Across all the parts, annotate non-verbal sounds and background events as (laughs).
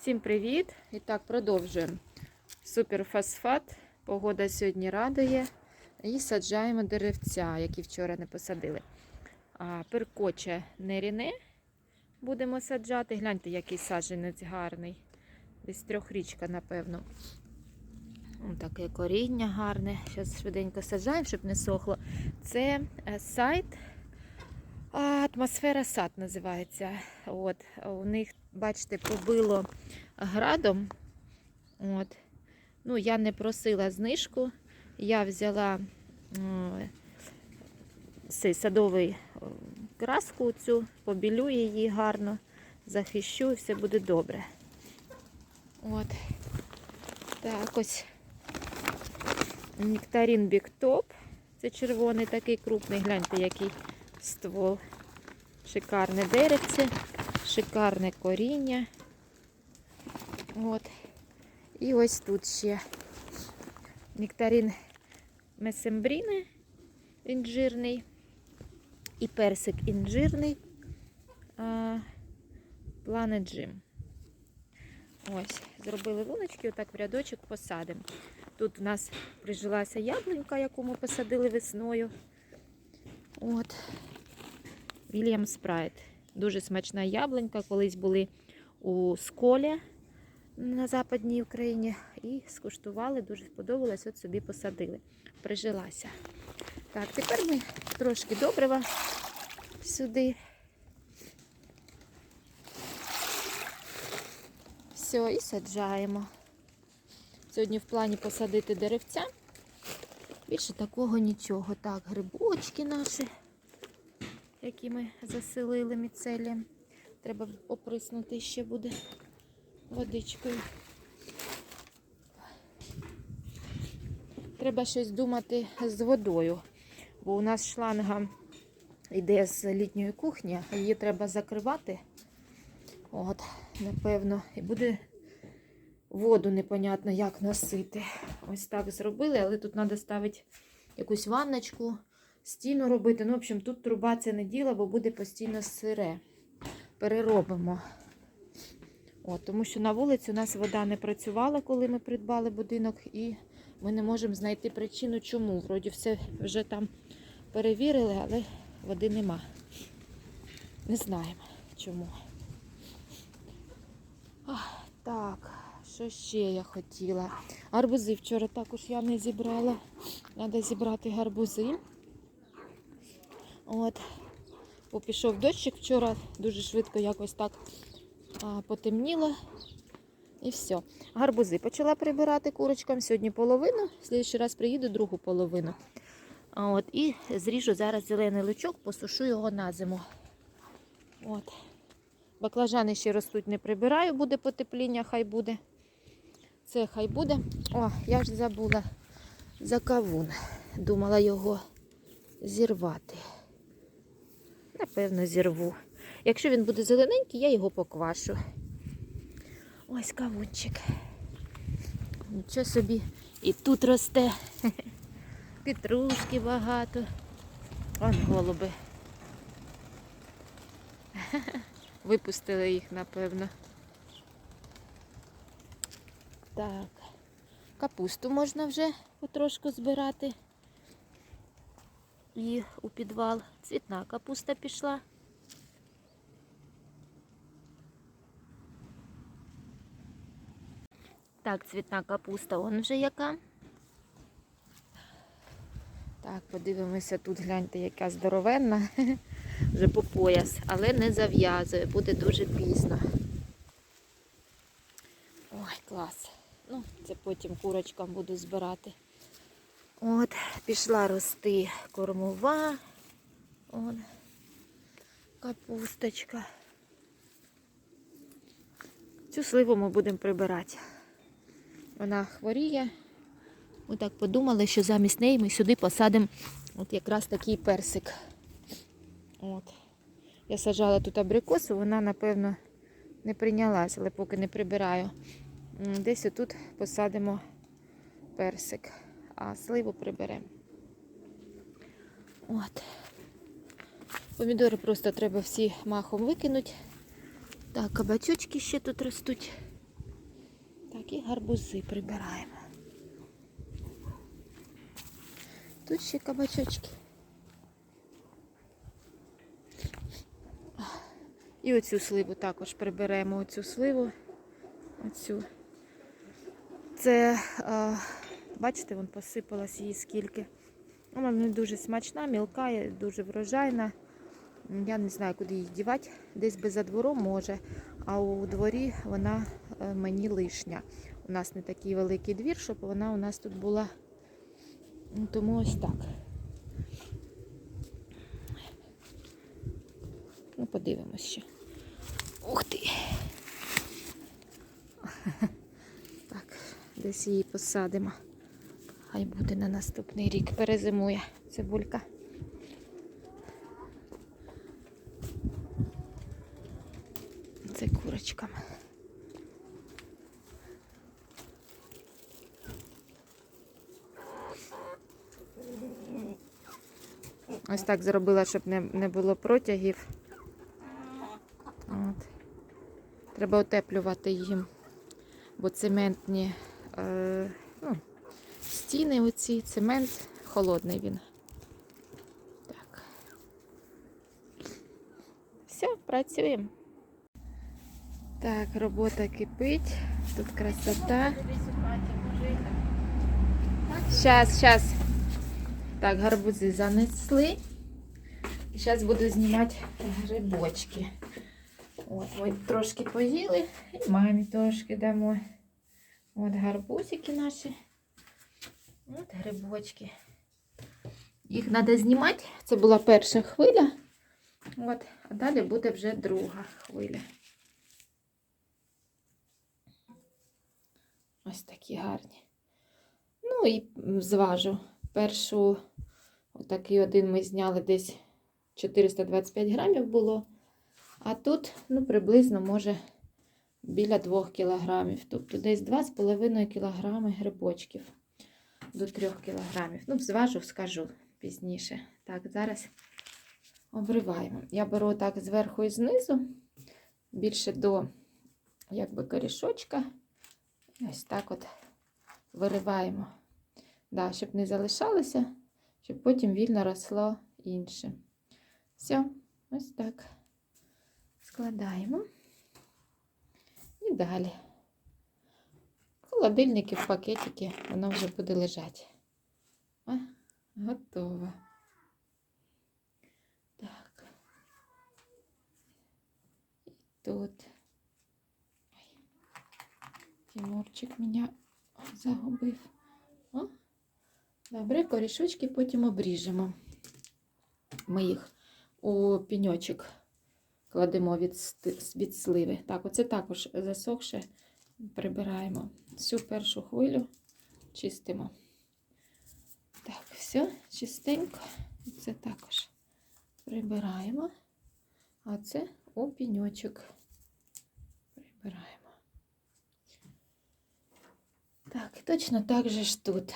Всім привіт! І так, продовжуємо. Суперфосфат. Погода сьогодні радує. І саджаємо деревця, які вчора не посадили. А, перкоче неріне будемо саджати. Гляньте, який саджанець гарний. Десь трьохрічка, напевно. Ось таке коріння гарне. Зараз швиденько саджаємо, щоб не сохло. Це е, сайт. Атмосфера сад називається. От, у них, бачите, побило градом. От. Ну, я не просила знижку. Я взяла цей садовий краску цю, побілю її гарно, захищу і все буде добре. От. Так, ось нектарин Біктоп. Це червоний такий крупний, гляньте, який ствол. Шикарне деревце, шикарне коріння. От. І ось тут ще нектарин месембріни інжирний і персик інжирний Planet Джим. Ось, зробили луночки, отак в рядочок посадимо. Тут у нас прижилася яблунька, яку ми посадили весною. От. Вільям Спрайт. Дуже смачна яблунька. Колись були у сколі на Западній Україні і скуштували, дуже сподобалось, от собі посадили. Прижилася. Так, тепер ми трошки добрива сюди. Все, і саджаємо. Сьогодні в плані посадити деревця. Більше такого нічого. Так, грибочки наші, які ми заселили міцелієм. Треба оприснути ще буде водичкою. Треба щось думати з водою, бо у нас шланга йде з літньої кухні, її треба закривати. От, напевно, і буде воду непонятно як носити. Ось так зробили, але тут треба ставити якусь ванночку, стіну робити. Ну, в общем, тут труба це не діло, бо буде постійно сире. Переробимо. От, тому що на вулиці у нас вода не працювала, коли ми придбали будинок, і ми не можемо знайти причину, чому. Вроді все вже там перевірили, але води нема. Не знаємо чому. Ах, так, що ще я хотіла? Гарбузи вчора також я не зібрала. Треба зібрати гарбузи. От. Бо пішов дощик вчора, дуже швидко якось так а, потемніло. І все. Гарбузи почала прибирати курочкам. Сьогодні половину, в слідчий раз приїду другу половину. От, І зріжу зараз зелений лучок, посушу його на зиму. От. Баклажани ще ростуть, не прибираю, буде потепління, хай буде. Це хай буде. О, я ж забула за кавун. Думала його зірвати. Напевно, зірву. Якщо він буде зелененький, я його поквашу. Ось кавунчик. Нічого собі. І тут росте. (laughs) Петрушки багато. Вон голуби. (laughs) Випустили їх, напевно. Так. Капусту можна вже потрошку збирати. І у підвал цвітна капуста пішла. Так, цвітна капуста, вон вже яка. Так, подивимося тут, гляньте, яка здоровенна. (laughs) Вже по пояс, але не зав'язує, буде дуже пізно. Ой, клас. Ну, це потім курочкам буду збирати. От, пішла рости кормова. От, капусточка. Цю сливу ми будемо прибирати. Вона хворіє. Ми так подумали, що замість неї ми сюди посадимо от якраз такий персик. От. Я сажала тут абрикосу, вона, напевно, не прийнялась, але поки не прибираю. Десь отут посадимо персик, а сливу приберемо. От. Помідори просто треба всі махом викинути. Так, кабачочки ще тут ростуть. Так, і гарбузи прибираємо. Тут ще кабачочки. І оцю сливу також приберемо оцю сливу. Оцю. Це, а, бачите, вон посипалась її скільки. Вона не дуже смачна, мілка, дуже врожайна. Я не знаю, куди її дівати. Десь би за двором може, а у дворі вона е, мені лишня. У нас не такий великий двір, щоб вона у нас тут була. Ну, Тому ось так. Ну, подивимось ще. Ух ти! (laughs) Так, десь її посадимо. Хай буде на наступний рік. Перезимує цибулька. Це курочкам. Ось так зробила, щоб не, не було протягів. От. Треба утеплювати їм, бо цементні е, ну, стіни оці, цемент холодний він. Так. Все, працюємо. Так, робота кипить. Тут красота. Щас, щас. Так, гарбузи занесли. І зараз буду знімати грибочки. От, ми трошки поїли і мамі трошки дамо. От гарбузики наші. От грибочки. Їх треба знімати. Це була перша хвиля. От, а далі буде вже друга хвиля. Ось такі гарні. Ну і зважу. Першу, отакий один ми зняли десь 425 грамів було. А тут, ну, приблизно, може, біля 2 кілограмів. Тобто десь 2,5 кілограми грибочків до 3 кілограмів. Ну, зважу, скажу пізніше. Так, зараз обриваємо. Я беру так зверху і знизу, більше до, якби, корішочка. Ось так от вириваємо. Да, щоб не залишалося, щоб потім вільно росло інше. Все, ось так. Складаємо. І далі. Холодильники, в пакетики, воно вже буде лежати. А, готово. Так. І тут. Ой. Тимурчик мене загубив. О, добре, корішочки потім обріжемо. Ми їх у піньочок кладемо від, від сливи. Так, оце також засохше прибираємо. Всю першу хвилю чистимо. Так, все, чистенько. Це також прибираємо. А це у піньочок прибираємо. Так, точно так же ж тут.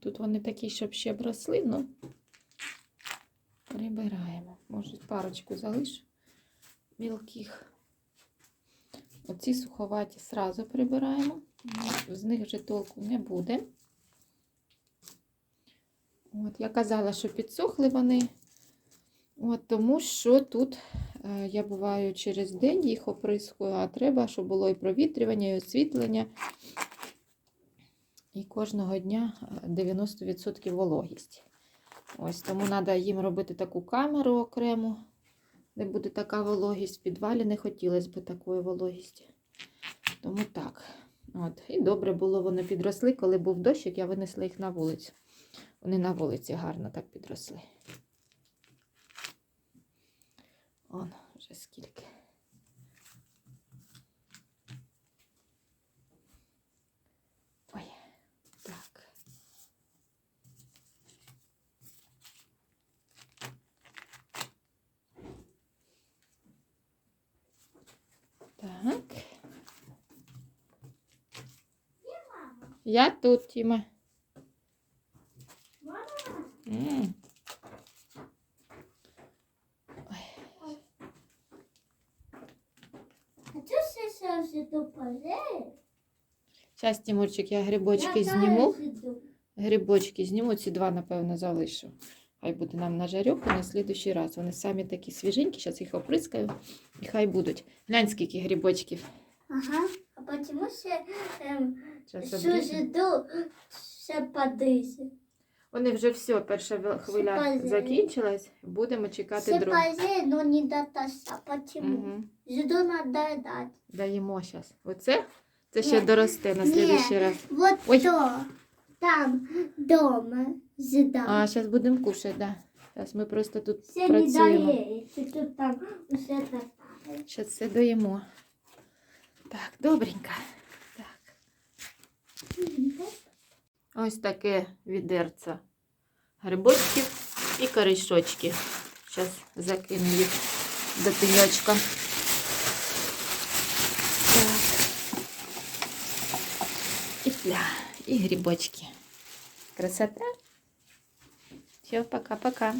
Тут вони такі, щоб ще б росли, ну прибираємо. Може, парочку залишу мілких. Оці суховаті сразу прибираємо. Ну, З них вже толку не буде. От, я казала, що підсохли вони. От, тому що тут е, я буваю через день їх оприскую, а треба, щоб було і провітрювання, і освітлення. І кожного дня е, 90% вологість. Ось тому треба їм робити таку камеру окрему, де буде така вологість. В підвалі не хотілося б такої вологісті. Тому так. От. І добре було, вони підросли. Коли був дощик, я винесла їх на вулицю. Вони на вулиці гарно так підросли. Он вже скільки. Ой, так. Так. Я тут, Тіма. М. А чого все завжди полей? Зараз, Тимурчик, я грибочки зніму. Грибочки зніму, ці два, напевно, залишу. Хай буде нам на жарюху на слідущий раз. Вони самі такі свіженькі, зараз їх оприскаю і хай будуть. Глянь, скільки грибочків. Ага. А почему ще ем, Щас що обріжу. жду ще подиси? Вони вже все, перша хвиля Шипази. закінчилась. Будемо чекати Ще другу. пози, но не до таша. Почему? Угу. Жду надо дать. Даємо зараз. Оце? Це ще Ні. доросте на Ні. слідущий раз. Вот Ой. то. Там дома ждать. А, зараз будемо кушати, да. Зараз ми просто тут Все не працюємо. доесть. Тут там усе так. Зараз все доїмо. Так, добренько. Так. Ось таке відерце грибочків і корішочки. Зараз закину їх до пеньочка. Так. І пля, і грибочки. Красота. Все, пока-пока.